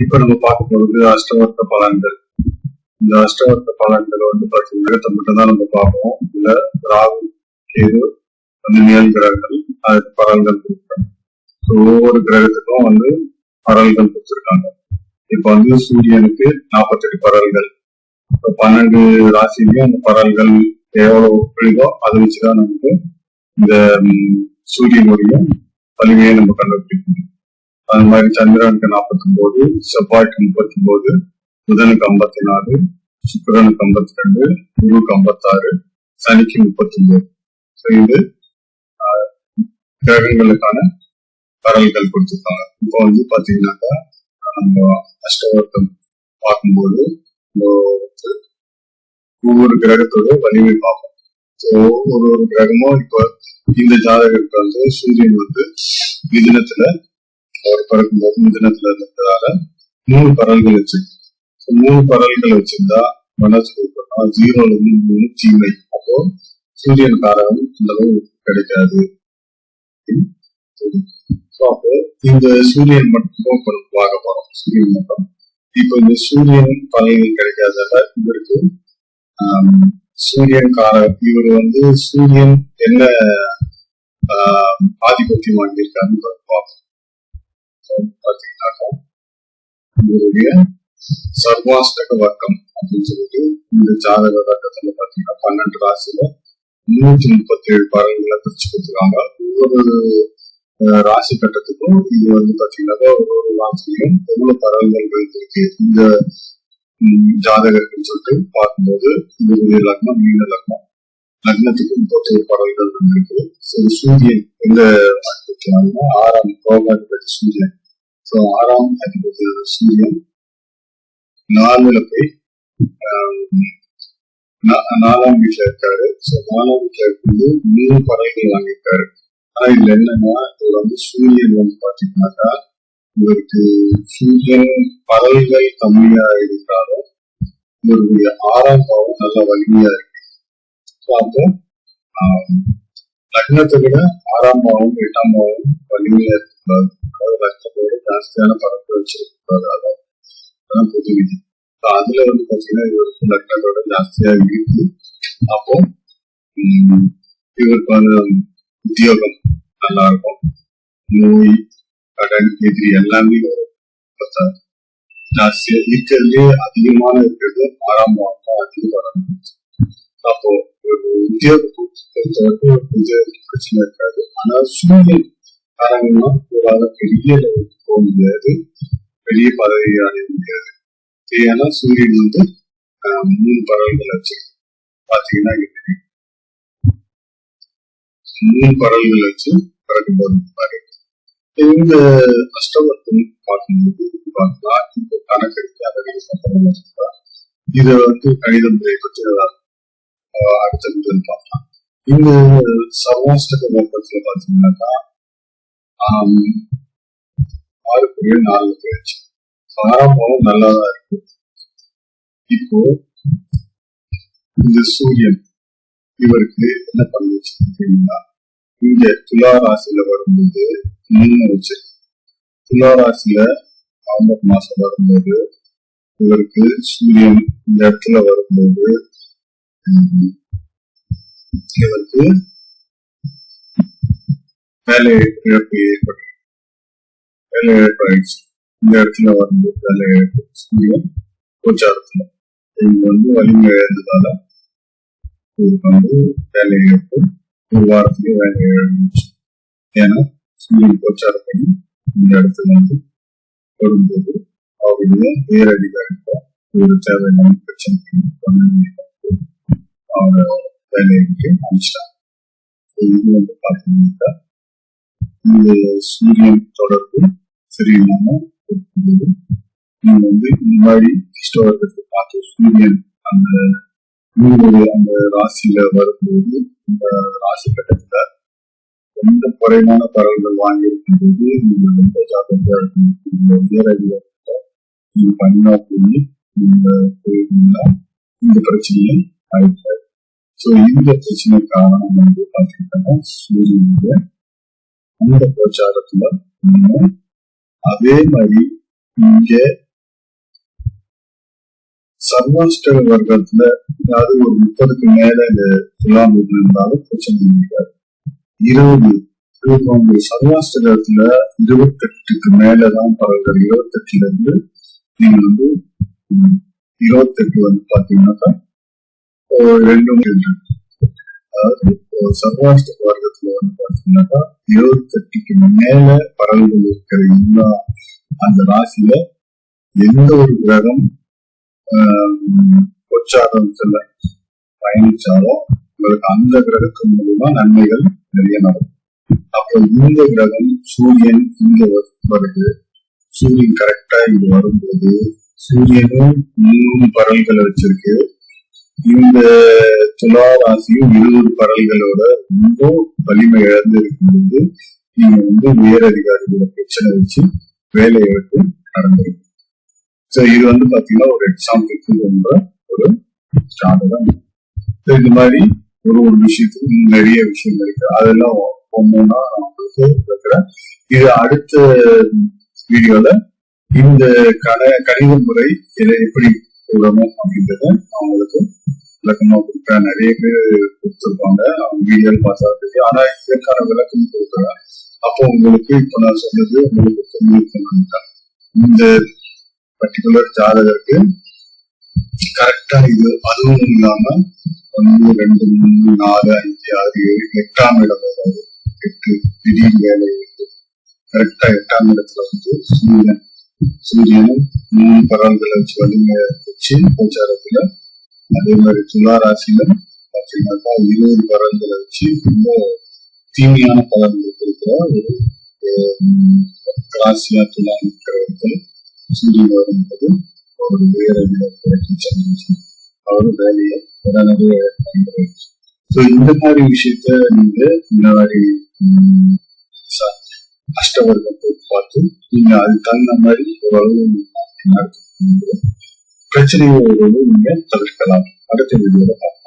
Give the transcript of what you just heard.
இப்ப நம்ம பார்க்க போறது அஷ்டவர்த்த பலன்கள். இந்த அஷ்டவர்த்த பலன்கள் வந்து பாத்தீங்கன்னா மட்டும் தான் நம்ம பார்ப்போம். இதுல ராகு கேது நிழல் கிரகங்கள் அதுக்கு பலன்கள் கொடுக்குறாங்க ஒவ்வொரு கிரகத்துக்கும் வந்து பரல்கள் கொடுத்துருக்காங்க. இப்ப வந்து சூரியனுக்கு நாற்பத்தெட்டு பரல்கள் இப்ப பன்னெண்டு ராசிலையும் அந்த பரல்கள் எவ்வளவு விழுதோ அதை வச்சுதான் நமக்கு இந்த சூரியனுடைய வலிமையை நம்ம கண்டுபிடிக்க முடியும். அது மாதிரி சந்திரனுக்கு நாற்பத்தி ஒன்பது செவ்வாய்க்கு முப்பத்தி ஒன்பது புதனுக்கு ஐம்பத்தி நாலு சுக்கரனுக்கு ஐம்பத்தி ரெண்டு குருவுக்கு ஐம்பத்தாறு சனிக்கு முப்பத்தி ஒன்பது ஸோ இது ஆஹ், கிரகங்களுக்கான பரல்கள் கொடுத்துருக்காங்க. இப்போ வந்து பாத்தீங்கன்னாக்கா நம்ம அஷ்டவர்த்தம் பார்க்கும்போது ஒவ்வொரு கிரகத்தோட வலிமை பார்ப்போம். ஸோ ஒரு ஒரு கிரகமும் இப்போ இந்த ஜாதகருக்கு வந்து சூரியன் வந்து மிதினத்துல அவர் பிறக்கும் முதல் தினத்துல இருந்ததால மூணு பரல்கள் வச்சிருக்கோம் மூணு பரல்கள் வச்சிருந்தா மனசு கொடுக்கணும் ஜீரோல இருந்து மூணு தீமை அப்போ சூரியன் காரகம் அந்த அளவு கிடைக்காது. அப்போ இந்த சூரியன் மட்டும் பார்க்க போறோம். சூரியன் மட்டும். இப்போ இந்த சூரியன் பலன்கள் கிடைக்காதால இவருக்கு சூரியன் கார இவர் வந்து சூரியன் என்ன ஆஹ், ஆதிபத்தியம் வாங்கியிருக்காருன்னு பார்ப்போம். So, பாத்தீங்கன்னாக்கா இவருடைய வர்க்கம் அப்படின்னு சொல்லிட்டு இந்த ஜாதக வர்க்கத்துல பாத்தீங்கன்னா பன்னெண்டு ராசியில முன்னூத்தி முப்பத்தி ஏழு பாடல்களை பிரிச்சு கொடுத்துருக்காங்க ஒவ்வொரு ராசி கட்டத்துக்கும் இது வந்து பாத்தீங்கன்னா ஒரு ராசியிலும் எவ்வளவு பரவல்கள் இருக்கு இந்த ஜாதகர்கள் சொல்லிட்டு பார்க்கும்போது இது லக்னம் மீன லக்னம் லக்னத்துக்கு முப்பத்தி பறவைகள் இருக்குது ஸோ சூரியன் எந்த அதிபதினா ஆறாம் கோபாதிபதி சூரியன். ஸோ ஆறாம் அதிபதி சூரியன். நாலுல போய் ஆஹ், நா- நாலாம் வீட்டுல இருக்காரு. ஸோ நாலாம் வீட்டுல இருக்கும்போது மூணு பறவைகள் வாங்கியிருக்காரு. ஆனா இதுல என்னன்னா இதுல வந்து சூரியன் வந்து பாத்தீங்கன்னாக்கா இவருக்கு சூரியன் பறவைகள் கம்மியா இருந்தாலும் இவருடைய ஆறாம் பாவம் நல்ல வலிமையா இருக்கு ஸோ அப்போ ஆஹ், லக்னத்தை விட ஆறாம் பாவம் எட்டாம் பாவம் வலிமையா இருக்கக்கூடாது அதாவது லக்னத்தோட ஜாஸ்தியான பரப்பு வச்சிருக்கக்கூடாது அதான் அதான் பொது விதி So அதுல வந்து பாத்தீங்கன்னா இவருக்கு லக்னத்தோட ஜாஸ்தியா இருக்கு அப்போ உம், இவருக்கு வந்து உத்தியோகம் நல்லா இருக்கும் நோய் கடன் எதிரி எல்லாமே வரும் பத்தாது. ஜாஸ்தியா இருக்கிறதுலே அதிகமான இருக்கிறது ஆறாம் பாவம் தான் அதிக வரும் அப்போ ஒரு உத்தியோக கொஞ்சம் பிரச்சனை இருக்காது ஆனா சூரியன் காரணமா ஒரு பெரிய லெவலுக்கு போக முடியாது பெரிய பறவை அடைய முடியாது ஏன்னா சூரியன் வந்து மூணு பறவைகள் வச்சு பாத்தீங்கன்னா மூணு பறவைகள் வச்சு பிறக்கும்போது பாரு இந்த அஷ்டவர்த்தம் பார்க்கும்போது பார்த்தா இந்த கணக்கெடுத்து அதை இதை வந்து கணித முறையை பற்றி ஆஹ் அடுத்தது பார்க்கலாம் இந்த சர்வாஷ்டக வர்க்கத்துல பாத்தீங்கன்னாக்கா ஆம், ஆறுக்குரிய நாலு பேச்சு ஆறாம் பாவம் நல்லாதான் இருக்கு இப்போ இந்த சூரியன் இவருக்கு என்ன பண்ணுச்சு அப்படின்னா இங்க துலா ராசியில வரும்போது மூணு வச்சு துலா ராசியில நவம்பர் மாசம் வரும்போது இவருக்கு சூரியன் இந்த இடத்துல வரும்போது உம், இவருக்கு வேலை இழப்பு ஏற்பட்டு வேலை இழப்பு ஆயிடுச்சு இந்த இடத்துல வரும்போது வேலை இழப்பு சூரியன் கோச்சாரத்துல இவங்க வந்து வலிமை இழந்ததால இவருக்கு வந்து வேலை இழப்பு ஒரு வாரத்துக்கு வேலை இழந்துச்சு ஏன்னா சூரியன் கோச்சாரம் பண்ணி அவங்க வேலையை விட்டு இது வந்து பார்த்தீங்கன்னா இந்த சூரியன் தொடர்பு சரியில்லாம இருக்கும்போது நீங்க வந்து இந்த மாதிரி இஷ்டவர்க்கத்தை பார்த்து சூரியன் அந்த உங்களுடைய அந்த ராசியில வரும்போது இந்த ராசி கட்டத்துல எந்த குறைவான பறவைகள் வாங்கியிருக்கும் போது நீங்க ரொம்ப ஜாக்கிரதையா இருக்கணும். உங்களோட உயரதிகாரத்தை நீங்க பண்ணா போய் நீங்க போயிருந்தீங்கன்னா இந்த பிரச்சனையை ஆயிடுச்சு ஸோ இந்த பிரச்சனை காரணம் வந்து பார்த்தீங்கன்னா சூரியனுடைய அந்த பிரச்சாரத்துல ஒன்று அதே மாதிரி இங்க சர்வாஷ்ட வர்க்கத்துல அதாவது ஒரு முப்பதுக்கு மேல இந்த துலாம் இருந்தாலும் பிரச்சனை இல்லை. இருபது இருபத்தி சர்வாஷ்டகத்துல இருபத்தெட்டுக்கு மேலதான் பரவுகிறது இருபத்தெட்டுல இருந்து நீங்க வந்து இருபத்தெட்டு வந்து பாத்தீங்கன்னாக்கா வேண்டும் என்று சர்வாஷ்ட வர்க்கத்துல வந்து பாத்தீங்கன்னாக்கா இருபத்தெட்டுக்கு மேல பறவைகள் இருக்கிற எல்லா அந்த ராசியில எந்த ஒரு கிரகம் ஆஹ், பயணிச்சாலும் உங்களுக்கு அந்த கிரகத்தின் மூலமா நன்மைகள் நிறைய நடக்கும் அப்போ இந்த கிரகம் சூரியன் இங்க வருது சூரியன் கரெக்டா இங்க வரும்போது சூரியனும் மூணு பறவைகளை வச்சிருக்கு. இந்த துலா ராசியும் இருபது பரல்களோட ரொம்ப வலிமை இழந்து இருக்கும்போது நீங்க வந்து உயர் அதிகாரிகளோட பிரச்சனை வச்சு வேலையை விட்டு நடந்திருக்கு சோ இது வந்து பாத்தீங்கன்னா ஒரு எக்ஸாம்பிளுக்கு ரொம்ப ஒரு ஜாதகம் இது இந்த மாதிரி ஒரு ஒரு விஷயத்துக்கு நிறைய விஷயங்கள் இருக்கு. அதெல்லாம் ஒவ்வொன்றா இது அடுத்த வீடியோல இந்த கண கணித முறை இதை எப்படி விடணும் அப்படின்றத அவங்களுக்கு விளக்கமா கொடுக்குறேன் நிறைய பேர் கொடுத்துருப்பாங்க. அவங்க வீடியோ ஆனா இதற்கான விளக்கம் கொடுக்குறேன் அப்போ உங்களுக்கு இப்ப நான் சொன்னது உங்களுக்கு புரிஞ்சிருக்கணும் இந்த பர்டிகுலர் ஜாதகருக்கு கரெக்டா இது அதுவும் இல்லாம ஒன்று ரெண்டு மூணு நாலு அஞ்சு ஆறு ஏழு எட்டாம் இடம் வராது எட்டு திடீர் வேலை இருக்கு. கரெக்டா எட்டாம் இடத்துல வந்து சூரியன் சூரியனும் மூணு பரவல்களை வச்சு வலிமை வச்சு பிரச்சாரத்துல அதே மாதிரி துலா ராசியில பார்த்தீங்கன்னாக்கா இருபது பரவல்களை வச்சு ரொம்ப தீமையான பலன்கள் கொடுக்கிற ஒரு ராசியா துலா இருக்கிற சூரியன் வரும்போது ஒரு வேற சந்திச்சு அவர் வேலையை உடனடியாக பயன்படுத்தி. ஸோ இந்த மாதிரி விஷயத்த நீங்க இந்த மாதிரி அஷ்டவர்க்கத்தை பார்த்து நீங்க அது தகுந்த மாதிரி ஓரளவு நீங்க நீங்க தவிர்க்கலாம். அடுத்த வீடியோல பார்க்கலாம்